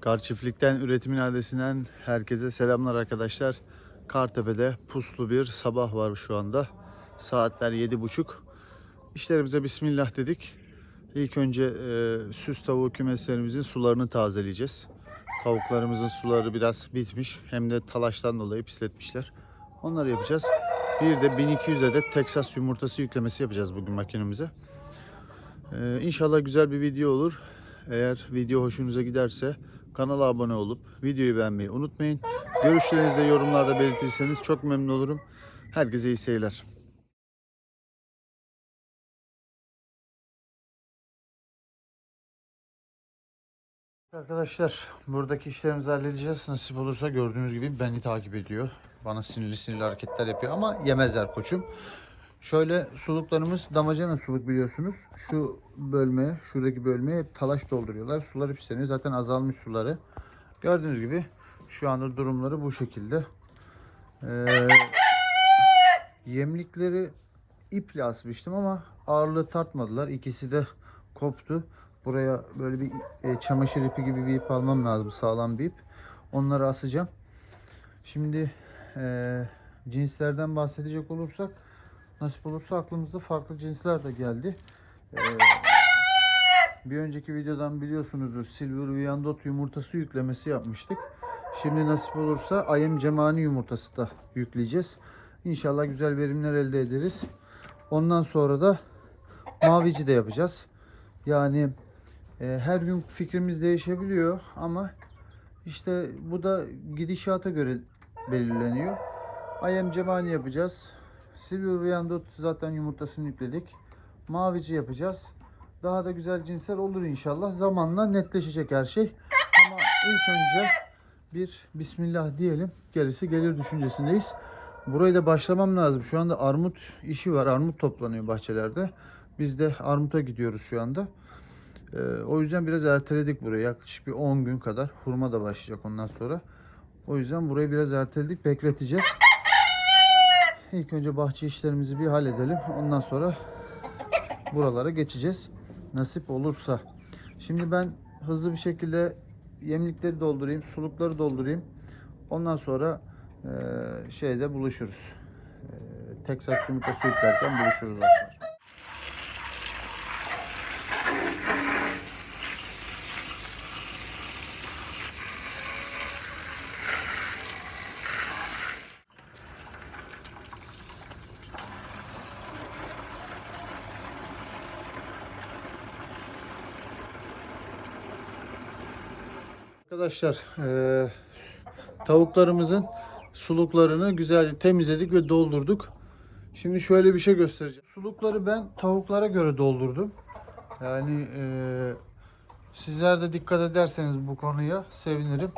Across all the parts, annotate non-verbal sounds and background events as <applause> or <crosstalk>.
Kar Çiftlik'ten üretimin adresinden herkese selamlar arkadaşlar. Kartepe'de puslu bir sabah var şu anda. Saatler 7.30. İşlerimize bismillah dedik. İlk önce e, süs tavuğu kümeslerimizin sularını tazeleyeceğiz. Tavuklarımızın suları biraz bitmiş. Hem de talaştan dolayı pisletmişler. Onları yapacağız. Bir de 1200 adet Texas yumurtası yüklemesi yapacağız bugün makinemize. Ee, inşallah güzel bir video olur. Eğer video hoşunuza giderse kanala abone olup videoyu beğenmeyi unutmayın. Görüşlerinizi de yorumlarda belirtirseniz çok memnun olurum. Herkese iyi seyirler. Arkadaşlar buradaki işlerimizi halledeceğiz. Nasip olursa gördüğünüz gibi beni takip ediyor. Bana sinirli sinirli hareketler yapıyor ama yemezler koçum. Şöyle suluklarımız damacana suluk biliyorsunuz. Şu bölmeye, şuradaki bölmeye hep talaş dolduruyorlar. Suları pisleniyor. Zaten azalmış suları. Gördüğünüz gibi şu anda durumları bu şekilde. Ee, yemlikleri iple asmıştım ama ağırlığı tartmadılar. İkisi de koptu. Buraya böyle bir e, çamaşır ipi gibi bir ip almam lazım. Sağlam bir ip. Onları asacağım. Şimdi e, cinslerden bahsedecek olursak nasip olursa aklımızda farklı cinsler de geldi. E, bir önceki videodan biliyorsunuzdur Silver Viandot yumurtası yüklemesi yapmıştık. Şimdi nasip olursa Ayem Cemani yumurtası da yükleyeceğiz. İnşallah güzel verimler elde ederiz. Ondan sonra da mavici de yapacağız. Yani e, her gün fikrimiz değişebiliyor ama işte bu da gidişata göre belirleniyor. Ayem Cemani yapacağız. Silver Viandot zaten yumurtasını yükledik. Mavici yapacağız. Daha da güzel cinsler olur inşallah. Zamanla netleşecek her şey. Ama ilk önce bir Bismillah diyelim. Gerisi gelir düşüncesindeyiz. Burayı da başlamam lazım. Şu anda armut işi var. Armut toplanıyor bahçelerde. Biz de armuta gidiyoruz şu anda. Ee, o yüzden biraz erteledik burayı. Yaklaşık bir 10 gün kadar. Hurma da başlayacak ondan sonra. O yüzden burayı biraz erteledik. Bekleteceğiz. İlk önce bahçe işlerimizi bir halledelim. Ondan sonra buralara geçeceğiz. Nasip olursa. Şimdi ben hızlı bir şekilde yemlikleri doldurayım, sulukları doldurayım. Ondan sonra e, şeyde buluşuruz. E, Texas yumurtası yüklerken buluşuruz dostlar. Arkadaşlar eee, tavuklarımızın suluklarını güzelce temizledik ve doldurduk. Şimdi şöyle bir şey göstereceğim. Sulukları ben tavuklara göre doldurdum. Yani eee, sizler de dikkat ederseniz bu konuya sevinirim.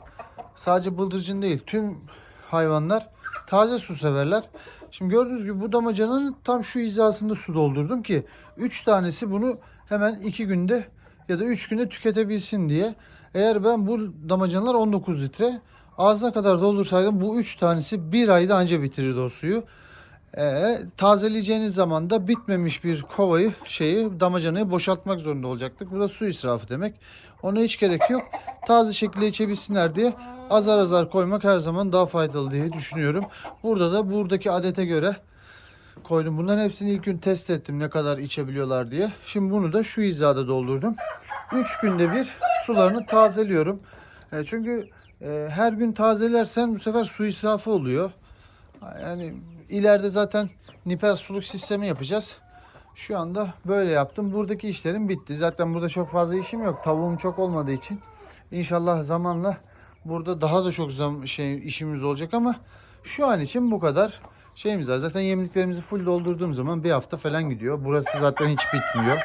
Sadece bıldırcın değil tüm hayvanlar taze su severler. Şimdi gördüğünüz gibi bu damacanın tam şu hizasında su doldurdum ki 3 tanesi bunu hemen 2 günde ya da 3 günde tüketebilsin diye. Eğer ben bu damacanalar 19 litre ağzına kadar doldursaydım bu 3 tanesi bir ayda anca bitirirdi o suyu. Ee, tazeleyeceğiniz zaman da bitmemiş bir kovayı şeyi damacanayı boşaltmak zorunda olacaktık. Bu da su israfı demek. Ona hiç gerek yok. Taze şekilde içebilsinler diye azar azar koymak her zaman daha faydalı diye düşünüyorum. Burada da buradaki adete göre koydum. Bunların hepsini ilk gün test ettim ne kadar içebiliyorlar diye. Şimdi bunu da şu hizada doldurdum. 3 günde bir sularını tazeliyorum. E, çünkü e, her gün tazelersen bu sefer su israfı oluyor. Yani ileride zaten nipel suluk sistemi yapacağız. Şu anda böyle yaptım. Buradaki işlerim bitti. Zaten burada çok fazla işim yok. Tavuğum çok olmadığı için. İnşallah zamanla burada daha da çok zam şey işimiz olacak ama şu an için bu kadar şeyimiz var. Zaten yemliklerimizi full doldurduğum zaman bir hafta falan gidiyor. Burası zaten hiç bitmiyor.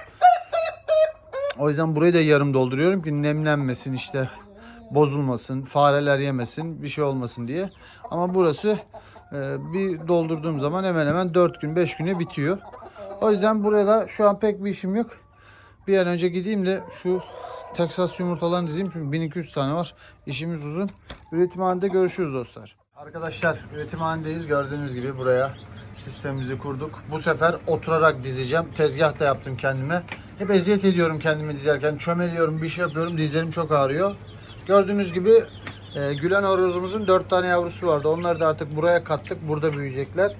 O yüzden burayı da yarım dolduruyorum ki nemlenmesin işte bozulmasın, fareler yemesin, bir şey olmasın diye. Ama burası e, bir doldurduğum zaman hemen hemen 4 gün 5 güne bitiyor. O yüzden buraya da şu an pek bir işim yok. Bir an önce gideyim de şu Texas yumurtalarını dizeyim çünkü 1200 tane var. İşimiz uzun. Üretimhanede görüşürüz dostlar. Arkadaşlar üretimhanedeyiz. Gördüğünüz gibi buraya sistemimizi kurduk. Bu sefer oturarak dizeceğim. Tezgah da yaptım kendime. Hep eziyet ediyorum kendimi dizerken. Çömeliyorum, bir şey yapıyorum. Dizlerim çok ağrıyor. Gördüğünüz gibi e, gülen horozumuzun 4 tane yavrusu vardı. Onları da artık buraya kattık. Burada büyüyecekler.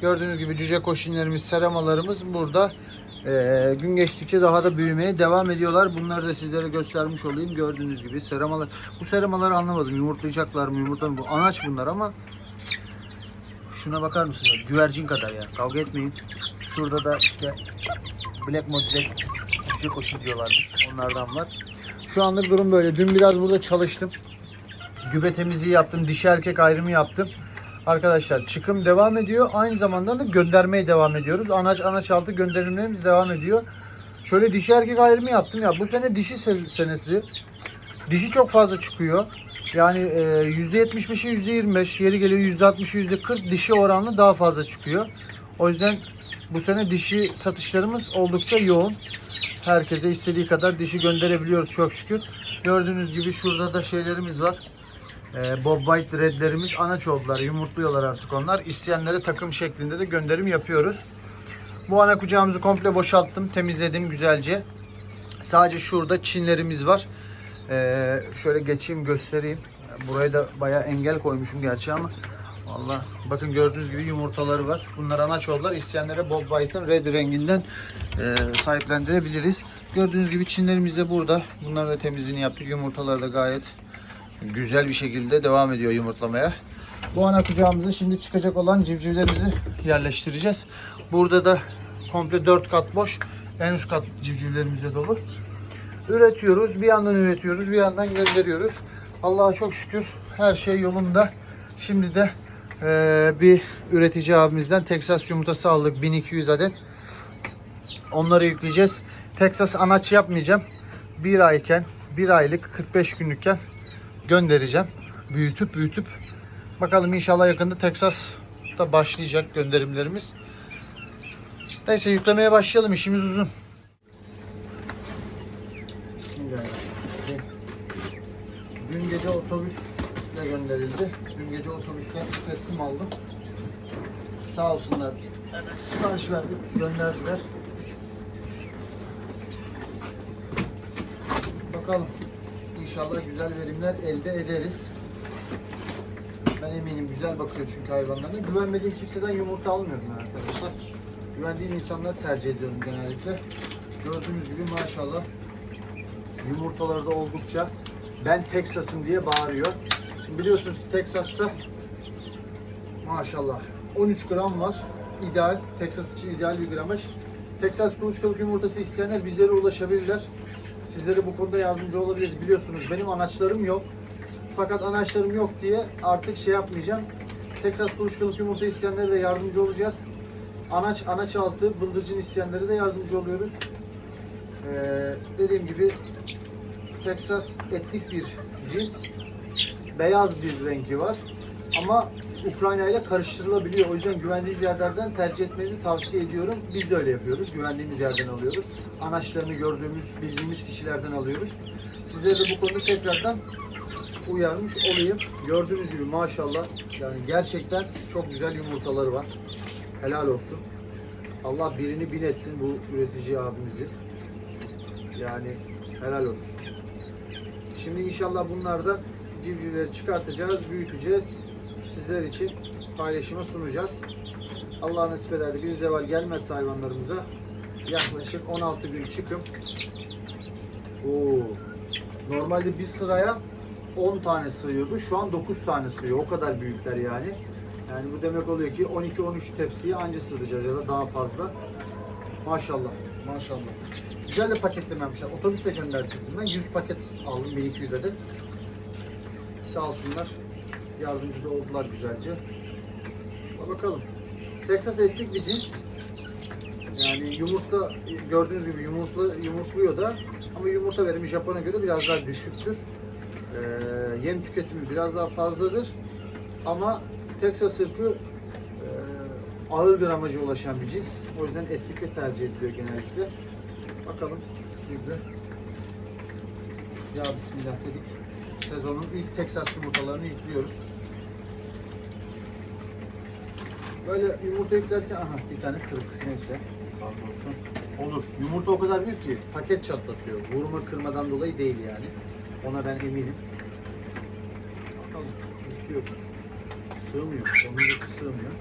Gördüğünüz gibi cüce koşinlerimiz, seramalarımız burada. E, gün geçtikçe daha da büyümeye devam ediyorlar. Bunları da sizlere göstermiş olayım. Gördüğünüz gibi seramalar. Bu seramaları anlamadım. Yumurtlayacaklar mı? Yumurtlar? Bu anaç bunlar ama şuna bakar mısınız? Güvercin kadar ya. Kavga etmeyin. Şurada da işte Black Model cüce koşu diyorlarmış. Onlardan var. Şu anlık durum böyle. Dün biraz burada çalıştım. Gübre temizliği yaptım. Dişi erkek ayrımı yaptım. Arkadaşlar çıkım devam ediyor. Aynı zamanda da göndermeye devam ediyoruz. Anaç anaç altı gönderimlerimiz devam ediyor. Şöyle dişi erkek ayrımı yaptım ya. Bu sene dişi se- senesi. Dişi çok fazla çıkıyor. Yani e, %75'i %25, yeri geliyor %60'ı %40 dişi oranlı daha fazla çıkıyor. O yüzden bu sene dişi satışlarımız oldukça yoğun. Herkese istediği kadar dişi gönderebiliyoruz çok şükür. Gördüğünüz gibi şurada da şeylerimiz var. Ee, Bob White Red'lerimiz anaç oldular. Yumurtluyorlar artık onlar. İsteyenlere takım şeklinde de gönderim yapıyoruz. Bu ana kucağımızı komple boşalttım. Temizledim güzelce. Sadece şurada çinlerimiz var. Ee, şöyle geçeyim göstereyim. Buraya da bayağı engel koymuşum gerçi ama Valla bakın gördüğünüz gibi yumurtaları var. Bunlar anaç oldular. İsteyenlere Bob White'ın red renginden e, sahiplendirebiliriz. Gördüğünüz gibi çinlerimiz de burada. Bunların da temizliğini yaptık. Yumurtaları da gayet güzel bir şekilde devam ediyor yumurtlamaya. Bu ana kucağımıza şimdi çıkacak olan civcivlerimizi yerleştireceğiz. Burada da komple 4 kat boş. En üst kat civcivlerimize dolu. Üretiyoruz. Bir yandan üretiyoruz. Bir yandan gönderiyoruz. Allah'a çok şükür her şey yolunda. Şimdi de eee, bir üretici abimizden Texas yumurtası aldık. 1200 adet. Onları yükleyeceğiz. Texas anaç yapmayacağım. Bir ayken, bir aylık 45 günlükken göndereceğim. Büyütüp büyütüp bakalım inşallah yakında Texas'ta başlayacak gönderimlerimiz. Neyse yüklemeye başlayalım. işimiz uzun. Bismillahirrahmanirrahim. Dün gece otobüsle gönderildi. Dün gece otobüsten teslim aldım. Sağ olsunlar. Evet sipariş verdik. Gönderdiler. Bakalım. İnşallah güzel verimler elde ederiz. Ben eminim güzel bakıyor çünkü hayvanlarına. Güvenmediğim kimseden yumurta almıyorum arkadaşlar. Güvendiğim insanları tercih ediyorum genellikle. Gördüğünüz gibi maşallah yumurtaları da oldukça ben Texas'ım diye bağırıyor. Şimdi biliyorsunuz ki Texas'ta maşallah 13 gram var. İdeal. Texas için ideal bir gramaj. Texas kuluçkalık yumurtası isteyenler bizlere ulaşabilirler. Sizlere bu konuda yardımcı olabiliriz. Biliyorsunuz benim anaçlarım yok. Fakat anaçlarım yok diye artık şey yapmayacağım. Texas kuluçkalık yumurta isteyenlere de yardımcı olacağız. Anaç, anaç altı, bıldırcın isteyenlere de yardımcı oluyoruz. Ee, dediğim gibi Texas etlik bir cins. Beyaz bir rengi var. Ama Ukrayna ile karıştırılabiliyor. O yüzden güvendiğiniz yerlerden tercih etmenizi tavsiye ediyorum. Biz de öyle yapıyoruz. Güvendiğimiz yerden alıyoruz. Anaçlarını gördüğümüz, bildiğimiz kişilerden alıyoruz. Sizlere de bu konuda tekrardan uyarmış olayım. Gördüğünüz gibi maşallah yani gerçekten çok güzel yumurtaları var. Helal olsun. Allah birini bin etsin bu üretici abimizi. Yani helal olsun. Şimdi inşallah bunlardan civcivleri çıkartacağız, büyüteceğiz. Sizler için paylaşıma sunacağız. Allah nasip eder de bir zeval gelmezse hayvanlarımıza yaklaşık 16 gün çıkım. Oo. Normalde bir sıraya 10 tane sığıyordu. Şu an 9 tane sığıyor. O kadar büyükler yani. Yani bu demek oluyor ki 12-13 tepsiye anca sığdıracağız ya da daha fazla. Maşallah. Maşallah. Güzel de paketlememişler. Otobüsle gönderdim ben. 100 paket aldım 1200 adet. Sağ olsunlar. Yardımcı da oldular güzelce. Ama bakalım. Texas etlik bir cins. Yani yumurta gördüğünüz gibi yumurta yumurtluyor da ama yumurta verimi Japon'a göre biraz daha düşüktür. Ee, yem tüketimi biraz daha fazladır. Ama Texas ırkı e, ağır gramaja ulaşan bir cins. O yüzden etlikle tercih ediliyor genellikle. Bakalım biz de ya Bismillah dedik. Sezonun ilk Texas yumurtalarını yüklüyoruz. Böyle yumurta yüklerken aha bir tane kırık neyse sağ olsun. Olur. Yumurta o kadar büyük ki paket çatlatıyor. Vurma kırmadan dolayı değil yani. Ona ben eminim. bekliyoruz. Sığmıyor. Sonuncusu sığmıyor.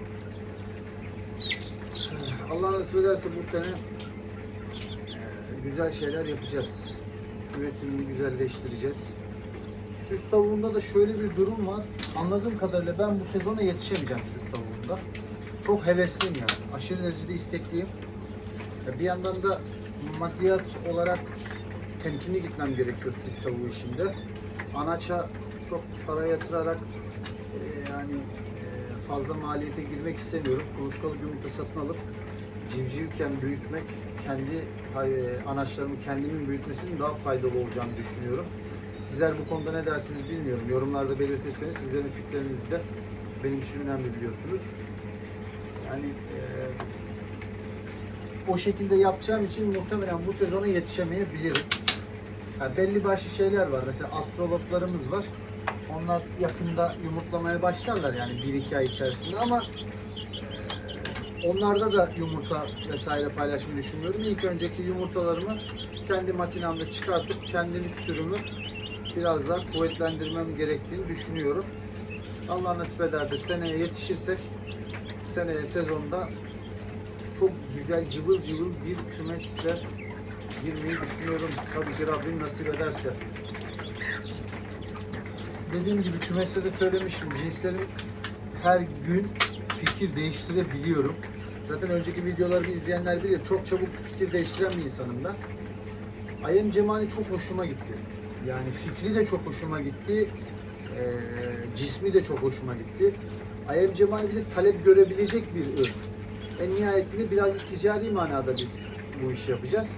Allah nasip ederse bu sene e, güzel şeyler yapacağız. Üretimini güzelleştireceğiz. Süs tavuğunda da şöyle bir durum var. Anladığım kadarıyla ben bu sezona yetişemeyeceğim süs tavuğunda. Çok hevesliyim yani. Aşırı derecede istekliyim. Bir yandan da maddiyat olarak temkinli gitmem gerekiyor süs tavuğu işinde. Anaça çok para yatırarak e, yani e, fazla maliyete girmek istemiyorum. Kuluçkalık yumurta satın alıp civcivken büyütmek kendi e, anaçlarımı kendimin büyütmesinin daha faydalı olacağını düşünüyorum. Sizler bu konuda ne dersiniz bilmiyorum. Yorumlarda belirtirseniz sizlerin fikirleriniz de benim için önemli biliyorsunuz. Yani e, o şekilde yapacağım için muhtemelen bu sezona yetişemeyebilirim. Ha, belli başlı şeyler var. Mesela astrologlarımız var. Onlar yakında yumurtlamaya başlarlar yani 1-2 ay içerisinde ama e, onlarda da yumurta vesaire paylaşmayı düşünüyorum. İlk önceki yumurtalarımı kendi makinamda çıkartıp kendim sürümü biraz daha kuvvetlendirmem gerektiğini düşünüyorum. Allah nasip eder de seneye yetişirsek seneye sezonda çok güzel cıvıl cıvıl bir kümesle girmeyi düşünüyorum. Tabii ki Rabbim nasip ederse. Dediğim gibi kümeste de söylemiştim. Cinslerin her gün fikir değiştirebiliyorum. Zaten önceki videolarımı izleyenler bilir. Çok çabuk fikir değiştiren bir insanım ben. Ayem Cemali çok hoşuma gitti. Yani fikri de çok hoşuma gitti. Ee, cismi de çok hoşuma gitti. Ayem Cemali bir de talep görebilecek bir ırk. En nihayetinde biraz ticari manada biz bu işi yapacağız.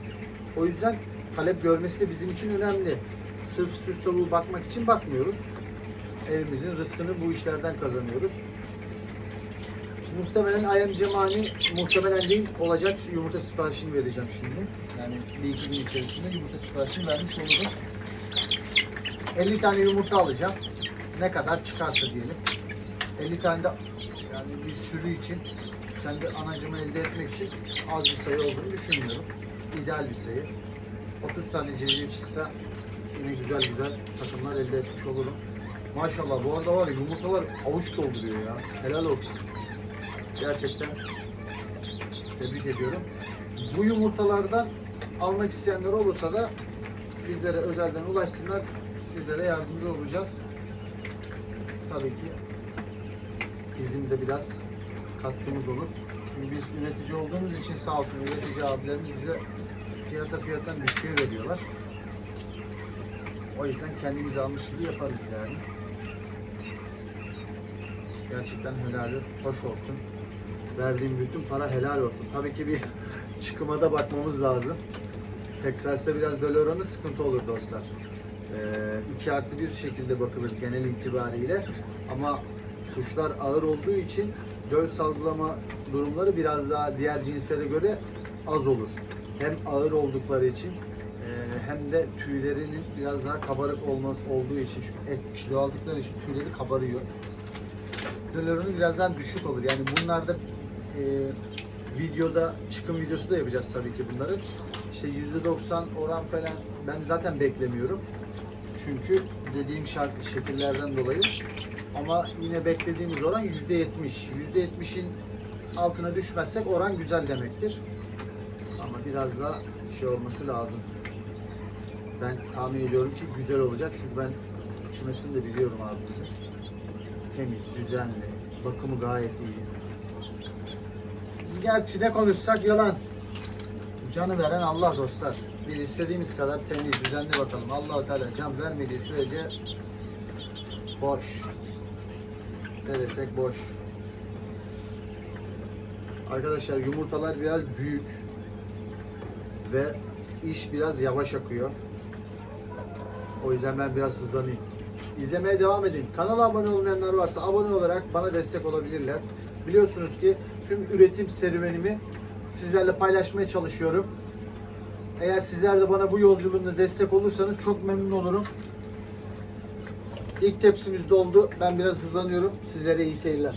O yüzden talep görmesi de bizim için önemli. Sırf süs tavuğu bakmak için bakmıyoruz. Evimizin rızkını bu işlerden kazanıyoruz. Muhtemelen ayem cemani muhtemelen değil olacak yumurta siparişini vereceğim şimdi. Yani bir iki gün içerisinde yumurta siparişini vermiş olurum. 50 tane yumurta alacağım. Ne kadar çıkarsa diyelim. 50 tane de yani bir sürü için kendi anacımı elde etmek için az bir sayı olduğunu düşünmüyorum. İdeal bir sayı. 30 tane civciv çıksa yine güzel güzel takımlar elde etmiş olurum. Maşallah bu arada var ya yumurtalar avuç dolduruyor ya. Helal olsun. Gerçekten tebrik ediyorum. Bu yumurtalardan almak isteyenler olursa da bizlere özelden ulaşsınlar. Sizlere yardımcı olacağız. Tabii ki bizim de biraz katkımız olur. Çünkü biz üretici olduğumuz için sağ olsun üretici abilerimiz bize piyasa fiyattan düşüğe veriyorlar. O yüzden kendimiz almış gibi yaparız yani. Gerçekten helali hoş olsun. Verdiğim bütün para helal olsun. Tabii ki bir <laughs> çıkıma da bakmamız lazım. Texas'ta biraz döl oranı sıkıntı olur dostlar. Ee, iki artı bir şekilde bakılır genel itibariyle. Ama kuşlar ağır olduğu için döl salgılama durumları biraz daha diğer cinslere göre az olur. Hem ağır oldukları için e, hem de tüylerinin biraz daha kabarık olması olduğu için çünkü et kilo aldıkları için tüyleri kabarıyor. Oranı biraz daha düşük olur. Yani bunlarda e, videoda çıkım videosu da yapacağız tabii ki bunların. İşte %90 oran falan ben zaten beklemiyorum. Çünkü dediğim şart şekillerden dolayı. Ama yine beklediğimiz oran %70. %70'in altına düşmezsek oran güzel demektir. Ama biraz daha şey olması lazım. Ben tahmin ediyorum ki güzel olacak çünkü ben kümesini de biliyorum abi bizim. Temiz, düzenli, bakımı gayet iyi. Gerçi ne konuşsak yalan. Canı veren Allah dostlar. Biz istediğimiz kadar temiz, düzenli bakalım. allah Teala can vermediği sürece boş. Ne desek boş. Arkadaşlar yumurtalar biraz büyük ve iş biraz yavaş akıyor. O yüzden ben biraz hızlanayım. İzlemeye devam edin. Kanala abone olmayanlar varsa abone olarak bana destek olabilirler. Biliyorsunuz ki tüm üretim serüvenimi sizlerle paylaşmaya çalışıyorum. Eğer sizler de bana bu yolculuğumda destek olursanız çok memnun olurum. İlk tepsimiz doldu. Ben biraz hızlanıyorum. Sizlere iyi seyirler.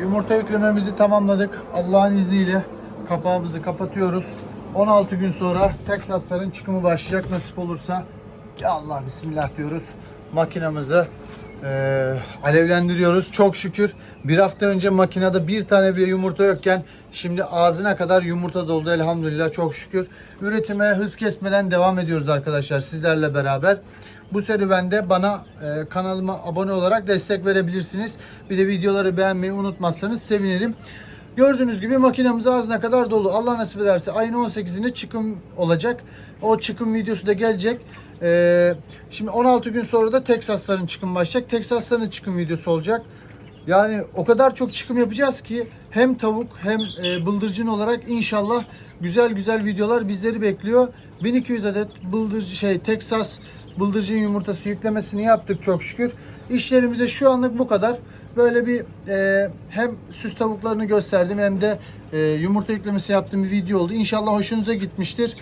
Yumurta yüklememizi tamamladık. Allah'ın izniyle kapağımızı kapatıyoruz. 16 gün sonra Texasların çıkımı başlayacak nasip olursa. Ya Allah bismillah diyoruz. Makinamızı eee, alevlendiriyoruz. Çok şükür bir hafta önce makinede bir tane bile yumurta yokken şimdi ağzına kadar yumurta doldu elhamdülillah çok şükür. Üretime hız kesmeden devam ediyoruz arkadaşlar sizlerle beraber. Bu serüvende bana e, kanalıma abone olarak destek verebilirsiniz. Bir de videoları beğenmeyi unutmazsanız sevinirim. Gördüğünüz gibi makinamız ağzına kadar dolu. Allah nasip ederse ayın 18'inde çıkım olacak. O çıkım videosu da gelecek. Ee, şimdi 16 gün sonra da Texasların çıkım başlayacak. Texasların çıkım videosu olacak. Yani o kadar çok çıkım yapacağız ki hem tavuk hem e, bıldırcın olarak inşallah güzel güzel videolar bizleri bekliyor. 1200 adet bıldırcın şey Texas bıldırcın yumurtası yüklemesini yaptık çok şükür. İşlerimize şu anlık bu kadar. Böyle bir e, hem süs tavuklarını gösterdim hem de e, yumurta yüklemesi yaptığım bir video oldu. İnşallah hoşunuza gitmiştir.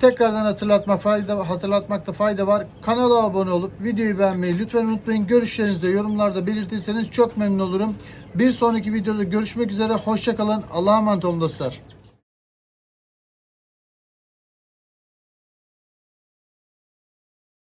Tekrardan hatırlatmak fayda hatırlatmakta fayda var. Kanala abone olup videoyu beğenmeyi lütfen unutmayın. Görüşlerinizi de yorumlarda belirtirseniz çok memnun olurum. Bir sonraki videoda görüşmek üzere. Hoşçakalın. Allah'a emanet olun dostlar.